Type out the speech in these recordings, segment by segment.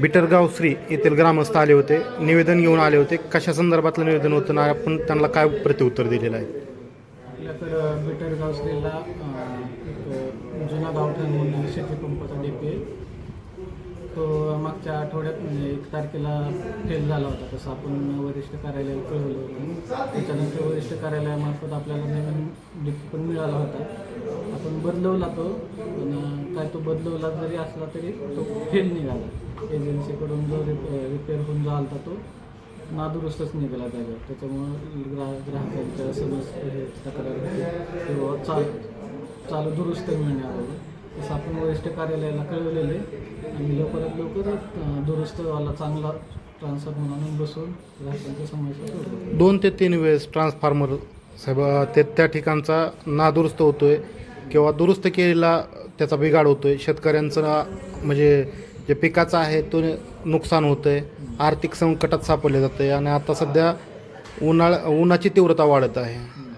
बिटरगाव श्री येथील ग्रामस्थ आले होते. निवेदन घेऊन आले होते. कशा संदर्भातलं निवेदन होतं ना आपण त्यांना काय प्रत्युत्तर दिलेलं आहे? आपल्याकडं बिटरगाव श्रीला एक जुना गावठाण म्हणून शेतीपंपाचा डी पी तो मागच्या आठवड्यात म्हणजे एक तारखेला फेल झाला होता. तसं आपण वरिष्ठ कार्यालयाला कळवलं होतं. त्याच्यानंतर वरिष्ठ कार्यालयामार्फत आपल्याला नवीन डेपी पण मिळाला होता. आपण बदलवला तो पण काय तो बदलवला जरी असला तरी तो फेल निघाला. एजन्सीकडून जो रिपेअर होऊन जो आलता तो नादुरुस्तच निघाला त्याच्यावर. त्याच्यामुळं ग्राह ग्राहकांच्या समस्या हे तक्रार होती. किंवा चाल चालू दुरुस्त मिळण्यावर तसं आपण वरिष्ठ कार्यालयाला कळवलेले आणि लवकरात लवकर दुरुस्तवाला चांगला ट्रान्सफॉर्मर आणून बसून ग्राहकांच्या समस्या दोन ते तीन वेळेस ट्रान्सफॉर्मर साहेब ते त्या ठिकाणचा नादुरुस्त होतोय किंवा दुरुस्त केलेला त्याचा बिघाड होतोय. शेतकऱ्यांचं म्हणजे जे पिकाचं आहे तो नुकसान होतंय आर्थिक संकटात सापडले जाते आणि आता सध्या उन्हाळा उन्हाची तीव्रता वाढत आहे.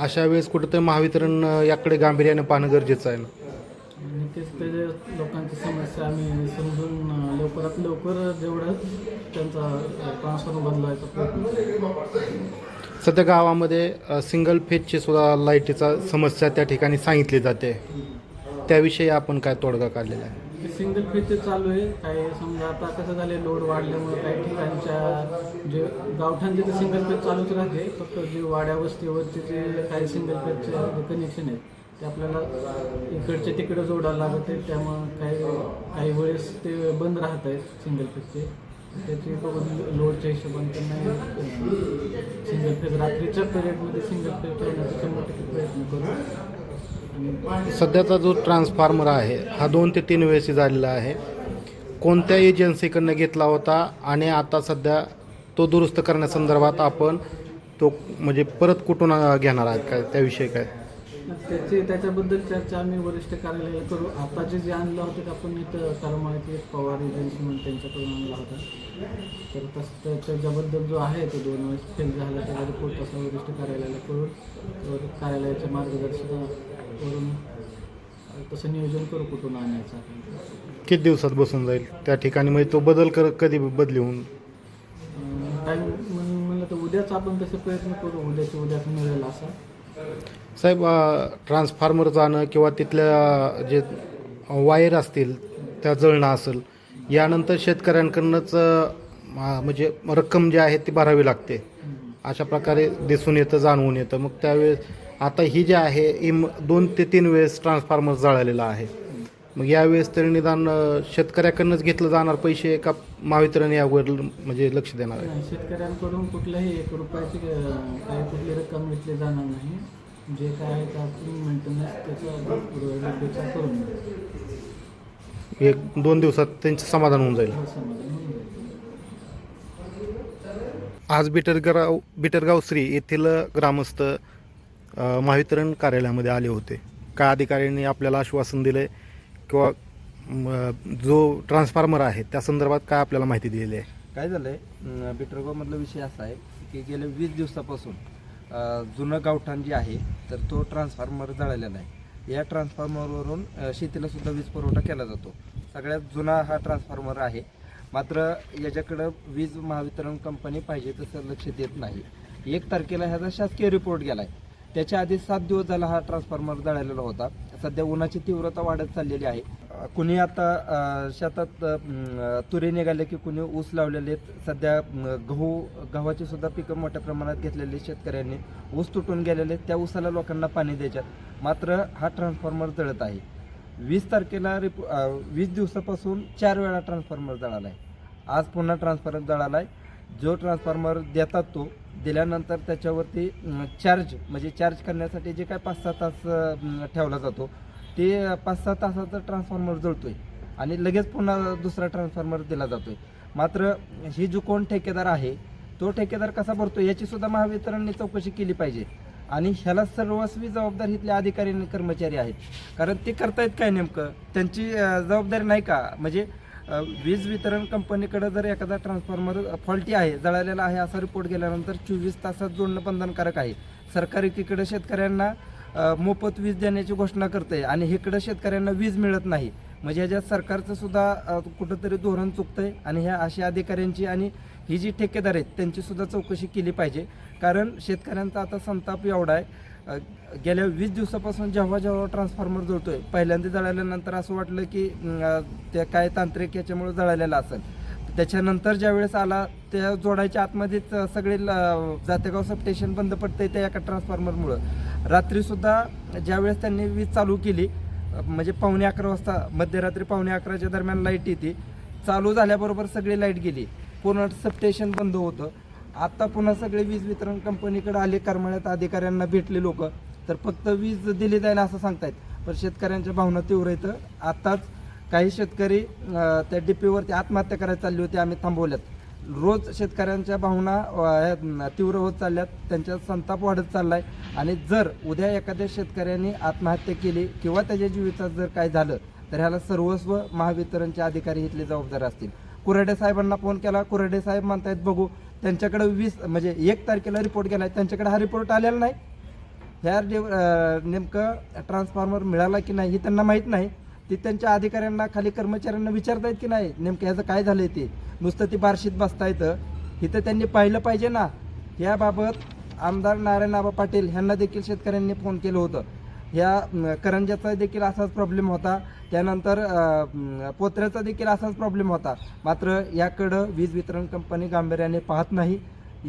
अशा वेळेस कुठेतरी महावितरण याकडे गांभीर्याने पाहणं गरजेचं आहे ना? आणि तेच ते जे लोकांची समस्या आम्ही समजून लवकरात लवकर जेवढं त्यांचा ट्रान्सफॉर्मर बदलायचा प्रयत्न. सध्या गावामध्ये सिंगल फेजची सुद्धा लाईटीचा समस्या त्या ठिकाणी सांगितली जाते. त्याविषयी आपण काय तोडगा काढलेला आहे? सिंगल फेजचे चालू आहे. काही समजा आता कसं झाले लोड वाढल्यामुळे काही ठिकाणच्या जे गावठांचे ते सिंगल फेज चालूच राहते फक्त जे वाड्या वस्तीवरचे जे काही सिंगल फेजचे कनेक्शन आहेत ते आपल्याला इकडचे तिकडे जोडायला लागत आहे त्यामुळं काही काही वेळेस ते बंद राहत आहेत सिंगल फेजचे त्याची बघून लोडच्या हिशोबाने त्यांना सिंगल फेज रात्रीच्या पिरियडमध्ये सिंगल फेज ठेवण्याचा शंभर टक्के प्रयत्न करू. सध्याचा जो ट्रान्सफॉर्मर आहे हा दोन ते तीन वेळेस झालेला आहे. कोणत्या एजन्सीकडनं घेतला होता आणि आता सध्या तो दुरुस्त करण्यासंदर्भात आपण तो म्हणजे परत कुठून घेणार आहात? काय त्याविषयी काय? त्याची त्याच्याबद्दल चर्चा आम्ही वरिष्ठ कार्यालयाला करू. आता जे जे आणलं होतं ते आपण इथं करमाळ्याची पवार एजन्सी म्हणून त्यांच्याकडून आणला होता. तर तसं त्याच्याबद्दल जो आहे तो दोन वेळेस फेल झाला त्याचा रिपोर्ट तसा वरिष्ठ कार्यालयाला करून कार्यालयाच्या मार्गदर्शनावरून तसं नियोजन करू कुठून आणायचं आपण? किती दिवसात बसून जाईल त्या ठिकाणी? म्हणजे तो बदल कर कधी बदली होऊन? टाईम म्हणलं तर उद्याच आपण तसे प्रयत्न करू उद्याच्या उद्याच मिळेल असा. साहेब ट्रान्सफॉर्मर जाणं किंवा तिथल्या जे वायर असतील त्या जळणं असेल यानंतर शेतकऱ्यांकडनंच म्हणजे रक्कम जी आहे ती भरावी लागते. अशा प्रकारे दिसून येतं जाणवून येतं. मग त्यावेळेस आता ही जी आहे इम दोन ते तीन वेळेस ट्रान्सफॉर्मर जळालेला आहे मग यावेळेस तरी निदान शेतकऱ्याकडनंच घेतलं जाणार पैसे का महावितरण यावर म्हणजे लक्ष देणार आहे शेतकऱ्यांकडून कुठल्याही एक रुपयाची काही कुठली रक्कम घेतली जाणार नाही जे काय आहे आपण मेंटेनन्स त्याचा करून. एक दोन दिवसात त्यांचं समाधान होऊन जाईल हे समाधान होऊन जाईल. आज बिटरगाव बिटरगाव श्री येथील ग्रामस्थ महावितरण कार्यालयामध्ये आले होते. काय अधिकाऱ्यांनी आपल्याला आश्वासन दिले किंवा जो ट्रान्सफॉर्मर आहे त्या संदर्भात काय आपल्याला माहिती दिलेली आहे? काय झालं आहे बिटरगावमधला विषय असा आहे की गेल्या वीस दिवसापासून जुनं गावठाण जे आहे तर तो ट्रान्सफॉर्मर जळालेला आहे या ट्रान्सफॉर्मरवरून शेतीला सुद्धा वीज पुरवठा केला जातो. सगळ्यात जुना हा ट्रान्सफॉर्मर आहे. मात्र याच्याकडं वीज महावितरण कंपनी पाहिजे तसं लक्ष देत नाही. एक तारखेला ह्याचा शासकीय रिपोर्ट गेला आहे त्याच्या आधी सात दिवस झाला हा ट्रान्सफॉर्मर जळालेला होता. सध्या उन्हाची तीव्रता वाढत चाललेली आहे. कुणी आता शेतात तुरे निघाले की कुणी ऊस लावलेले आहेत. सध्या गहू गव्हाची सुद्धा पिकं मोठ्या प्रमाणात घेतलेली शेतकऱ्यांनी. ऊस तुटून गेलेले त्या ऊसाला लोकांना पाणी द्यायच्यात. मात्र हा ट्रान्सफॉर्मर जळत आहे. वीस तारखेला रिप वीस दिवसापासून चार वेळा ट्रान्सफॉर्मर जळाला आहे आज पुन्हा ट्रान्सफॉर्मर जळाला आहे जो ट्रान्सफॉर्मर देतात तो दिल्यानंतर त्याच्यावरती चार्ज म्हणजे चार्ज करण्यासाठी जे काय पाच सहा तास ठेवला जातो ते पाच सहा तासाचा ट्रान्सफॉर्मर जळतो आहे आणि लगेच पुन्हा दुसरा ट्रान्सफॉर्मर दिला जातो आहे मात्र ही जो कोण ठेकेदार आहे तो ठेकेदार कसा भरतो याचीसुद्धा महावितरणने चौकशी केली पाहिजे. आणि ह्याला सर्वस्वी जबाबदार इथले अधिकारी आणि कर्मचारी आहेत. कारण ते करतायत काय नेमकं? त्यांची जबाबदारी नाही का? म्हणजे वीज वितरण कंपनीकडे जर एखादा ट्रान्सफॉर्मर फॉल्टी आहे जळालेला आहे असा रिपोर्ट गेल्यानंतर चोवीस तासात जोडणं बंधनकारक आहे. सरकार एकीकडे शेतकऱ्यांना मोफत वीज देण्याची घोषणा करते आणि इकडं शेतकऱ्यांना वीज मिळत नाही. म्हणजे ह्याच्यात सरकारचं सुद्धा कुठंतरी धोरण चुकतंय आणि ह्या अशा अधिकाऱ्यांची आणि ही जी ठेकेदार आहेत त्यांची सुद्धा चौकशी केली पाहिजे. कारण शेतकऱ्यांचा आता संताप एवढा आहे गेल्या वीस दिवसापासून जेव्हा जेव्हा ट्रान्सफॉर्मर जळतोय पहिल्यांदा जळाल्यानंतर असं वाटलं की ते काय तांत्रिक याच्यामुळे जळालेलं असेल. त्याच्यानंतर ज्यावेळेस आला त्या जोडायच्या आतमध्येच सगळे ल- जातेगाव सब स्टेशन बंद पडतंय त्या एका ट्रान्सफॉर्मरमुळं रात्रीसुद्धा ज्यावेळेस त्यांनी वीज चालू केली म्हणजे पावणे अकरा वाजता मध्यरात्री पावणे अकराच्या दरम्यान लाइट येते चालू झाल्याबरोबर सगळी लाइट गेली. पूर्ण सबस्टेशन बंद होतं. आता पुन्हा सगळे वीज वितरण कंपनीकडे आले करमाळ्यात अधिकाऱ्यांना भेटले लोक. तर फक्त वीज दिली जाईल असं सांगतायत. पण शेतकऱ्यांच्या भावना तीव्र येतं आताच काही शेतकरी त्या डिपीवरती आत्महत्या करायला चालली होती आम्ही थांबवल्यात. रोज शेतकऱ्यांच्या भावना ह्या तीव्र होत चालल्यात. त्यांचा संताप वाढत चाललाय. आणि जर उद्या एखाद्या शेतकऱ्यांनी आत्महत्या केली किंवा त्याच्या जीवितात जर काय झालं तर ह्याला सर्वस्व महावितरणचे अधिकारी इथले जबाबदार असतील. कुऱ्हाडे साहेबांना फोन केला. कुऱ्हाडे साहेब म्हणतायत बघू त्यांच्याकडे वीस म्हणजे एक तारखेला रिपोर्ट गेला त्यांच्याकडे हा रिपोर्ट आलेला नाही. ह्या डे- नेमकं ट्रान्सफॉर्मर मिळाला की नाही हे त्यांना माहीत नाही. ते त्यांच्या अधिकाऱ्यांना खाली कर्मचाऱ्यांना विचारतायत की नाही नेमकं ह्याचं काय झालंय ते? नुसतं ती बारशीत बसता येतं इथं त्यांनी पाहिलं पाहिजे ना. याबाबत आमदार नारायण आबा पाटील ह्यांना देखील शेतकऱ्यांनी फोन केलं होतं. ह्या करंजाचा देखील असाच प्रॉब्लेम होता. त्यानंतर पोत्र्याचा देखील असाच प्रॉब्लेम होता. मात्र याकडं वीज वितरण कंपनी गांभीर्याने पाहत नाही.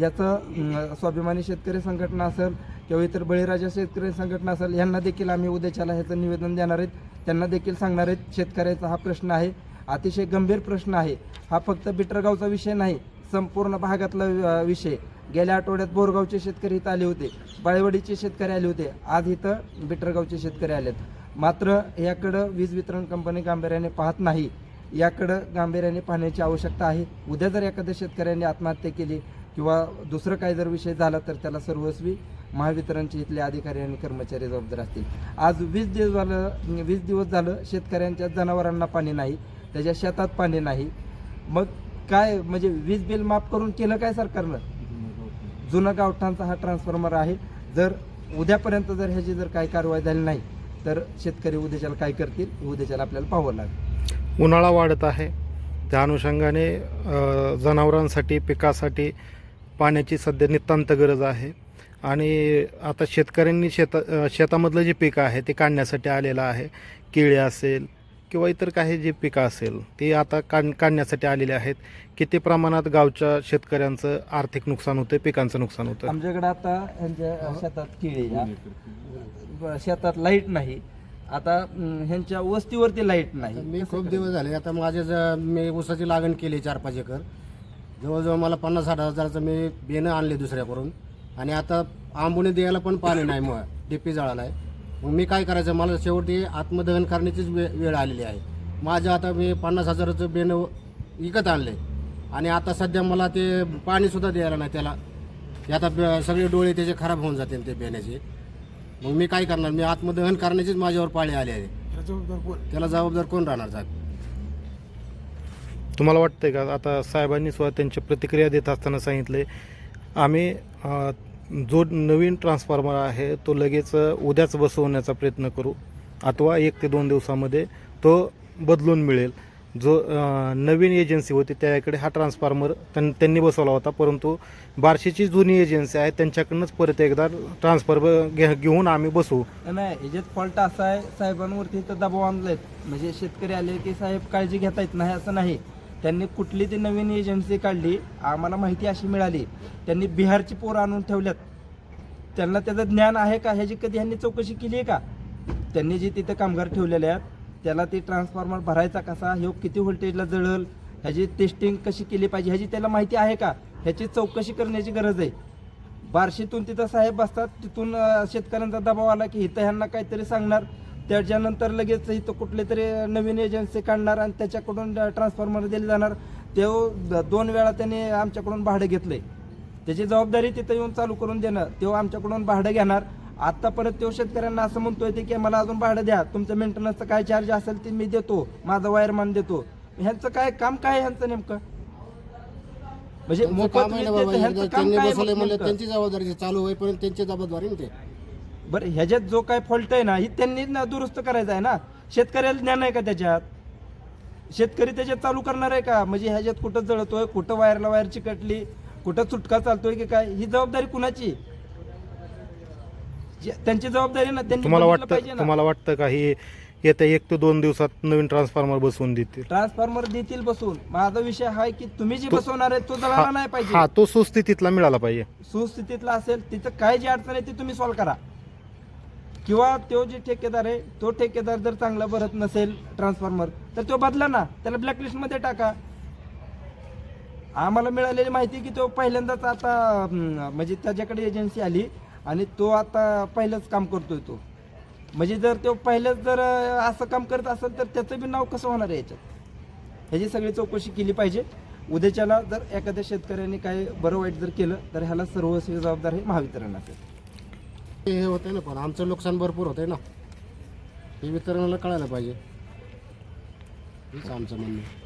याचं स्वाभिमानी शेतकरी संघटना असेल किंवा इतर बळीराजा शेतकरी संघटना असेल यांना देखील आम्ही उद्याच्याला ह्याचं निवेदन देणार आहेत. त्यांना देखील सांगणार आहेत शेतकऱ्याचा हा प्रश्न आहे. अतिशय गंभीर प्रश्न आहे. हा फक्त बिटरगावचा विषय नाही संपूर्ण भागातला विषय. गेल्या आठवड्यात बोरगावचे शेतकरी इथं आले होते. बाळेवाडीचे शेतकरी आले होते. आज इथं बिटरगावचे शेतकरी आलेत. मात्र याकडं वीज वितरण कंपनी गांभीर्याने पाहत नाही. याकडं गांभीर्याने पाहण्याची आवश्यकता आहे. उद्या जर एखाद्या शेतकऱ्यांनी आत्महत्या केली किंवा दुसरं काय जर विषय झाला तर त्याला सर्वस्वी महावितरणचे इथले अधिकारी आणि कर्मचारी जबाबदार असतील. आज वीस दिवस झालं वीस दिवस झालं शेतकऱ्यांच्या जनावरांना पाणी नाही त्याच्या शेतात पाणी नाही. मग काय म्हणजे वीज बिल माफ करून केलं काय सरकारनं? जुना गावठाणचा हा ट्रान्सफॉर्मर आहे. जर उद्यापर्यंत जर ह्याची जर काही कारवाई झाली नाही तर शेतकरी उद्याच्याला काय करतील? उद्याच्याला आपल्याला पाहावं लागेल. उन्हाळा वाढत आहे. त्या अनुषंगाने जनावरांसाठी पिकासाठी पाण्याची सध्या नितांत गरज आहे. आणि आता शेतकऱ्यांनी शेता शेतामधलं जे पीक आहे ते काढण्यासाठी आलेलं आहे. केळी असेल किंवा इतर काही जे पिकं असेल ते आता काढ काढण्यासाठी आलेले आहेत किती प्रमाणात गावच्या शेतकऱ्यांचं आर्थिक नुकसान होतं पिकांचं नुकसान होतं आमच्याकडे आता ह्यांच्या शेतात केळी. ब- शेतात लाइट नाही. आता अं, ह्यांच्या वस्तीवरती लाइट नाही. मी खूप दिवस झाले आता माझे ज- मी ऊसाची लागण केली चार पाच एकर. जवळजवळ मला पन्नास साठ हजाराचं मी बेनं आणले दुसऱ्याकडून. आणि आता आंबोणी द्यायला पण पाणी नाही मग डीपी जळाला आहे. मग मी काय करायचं मला शेवटी आत्मदहन करण्याचीच वे वेळ आलेली आहे. माझं आता मी पन्नास हजाराचं बेनं विकत आणले आणि आता सध्या मला ते पाणीसुद्धा द्यायला नाही त्याला. ते आता ब- सगळे डोळे त्याचे खराब होऊन जातील ते बेण्याचे मग मी काय करणार मी आत्मदहन करण्याचीच माझ्यावर पाळी आली आहे. त्याला जबाबदार कोण? राहणार साहेब? तुम्हाला वाटतंय का? आता साहेबांनी सुद्धा त्यांची प्रतिक्रिया देत असताना सांगितले आम्ही जो नवीन ट्रान्सफॉर्मर आहे तो लगेच उद्याच बसवण्याचा प्रयत्न करू. अथवा एक ते दोन दिवसामध्ये तो बदलून मिळेल. जो नवीन एजन्सी होती त्याकडे हा ट्रान्सफॉर्मर त्यां त्यांनी बसवला होता. परंतु बार्शीची जुनी एजन्सी आहे त्यांच्याकडनंच परत एकदा ट्रान्सफॉर्मर घे घेऊन आम्ही बसू. नाही ह्याच्यात फॉल्ट असा आहे साहेबांवरती तर दबाव आणलाय. म्हणजे शेतकरी आले की साहेब काळजी घेता येत नाही असं नाही. त्यांनी कुठली ती नवीन एजन्सी काढली आम्हाला माहिती अशी मिळाली त्यांनी बिहारची पोरं आणून ठेवल्यात. त्यांना त्याचं ज्ञान आहे का? ह्याची कधी ह्यांनी चौकशी केली आहे का? त्यांनी जे तिथं कामगार ठेवलेले आहेत त्याला ते ट्रान्सफॉर्मर भरायचा कसा? हे किती व्होल्टेजला जळल? ह्याची टेस्टिंग कशी केली पाहिजे? ह्याची त्याला माहिती आहे का? ह्याची चौकशी करण्याची गरज आहे. बार्शीतून तिथं साहेब बसतात तिथून शेतकऱ्यांचा दबाव आला की इथं ह्यांना काहीतरी सांगणार. त्याच्यानंतर लगेच इथं कुठले तरी नवीन एजन्सी काढणार आणि त्याच्याकडून ट्रान्सफॉर्मर दिले जाणार. ते दोन वेळा त्यांनी आमच्याकडून भाडं घेतलंय. त्याची जबाबदारी तिथं येऊन चालू करून देणं तेव्हा आमच्याकडून भाडं घेणार. आता परत तो शेतकऱ्यांना असं म्हणतोय की मला अजून भाडं द्या. तुमचं मेंटेनन्सचं काय चार्ज असेल ते मी देतो. माझा वायरमॅन देतो. ह्यांचं काय काम काय ह्यांचं नेमकं? म्हणजे मोफत? त्यांची जबाबदारी. चालू होईपर्यंत त्यांची जबाबदारी ते. बरं ह्याच्यात जो काय फॉल्ट आहे ना ही त्यांनी ना दुरुस्त करायचा आहे ना? शेतकऱ्याला ज्ञान आहे का त्याच्यात? शेतकरी त्याच्यात चालू करणार आहे का? म्हणजे ह्याच्यात कुठं जळतोय कुठं वायरला वायर चिकटली कुठं चुटका चालतोय की काय? ही जबाबदारी कुणाची? त्यांची जबाबदारी ना त्यांनी तुम्हाला वाटतं पाहिजे ना. तुम्हाला वाटतं का हे येत्या एक ते दोन दिवसात नवीन ट्रान्सफॉर्मर बसवून देतील? ट्रान्सफॉर्मर देतील बसवून माझा विषय हा की तुम्ही जे बसवणार आहे तो जळाला नाही पाहिजे. हा तो सुस्थितीतला मिळाला पाहिजे. सुस्थितीतला असेल तिथं काय जी अडचण आहे ती तुम्ही सॉल्व्ह करा. किंवा तो जे ठेकेदार आहे तो ठेकेदार जर चांगला भरत नसेल ट्रान्सफॉर्मर तर तो बदला ना. त्याला ब्लॅकलिस्टमध्ये टाका. आम्हाला मिळालेली माहिती की तो पहिल्यांदाच आता म्हणजे त्याच्याकडे एजन्सी आली आणि तो आता पहिलंच काम करतोय तो. म्हणजे जर तो पहिलंच जर असं काम करत असेल तर त्याचं बी नाव कसं होणार आहे याच्यात? ह्याची सगळी चौकशी केली पाहिजे. उद्याच्याला जर एखाद्या शेतकऱ्याने काय बरं वाईट जर केलं तर ह्याला सर्वस्वी जबाबदार हे महावितरण असेल. हे होतंय ना पण आमचं नुकसान भरपूर होतंय ना. हे वितरणाला कळायला पाहिजे. हेच आमचं म्हणणं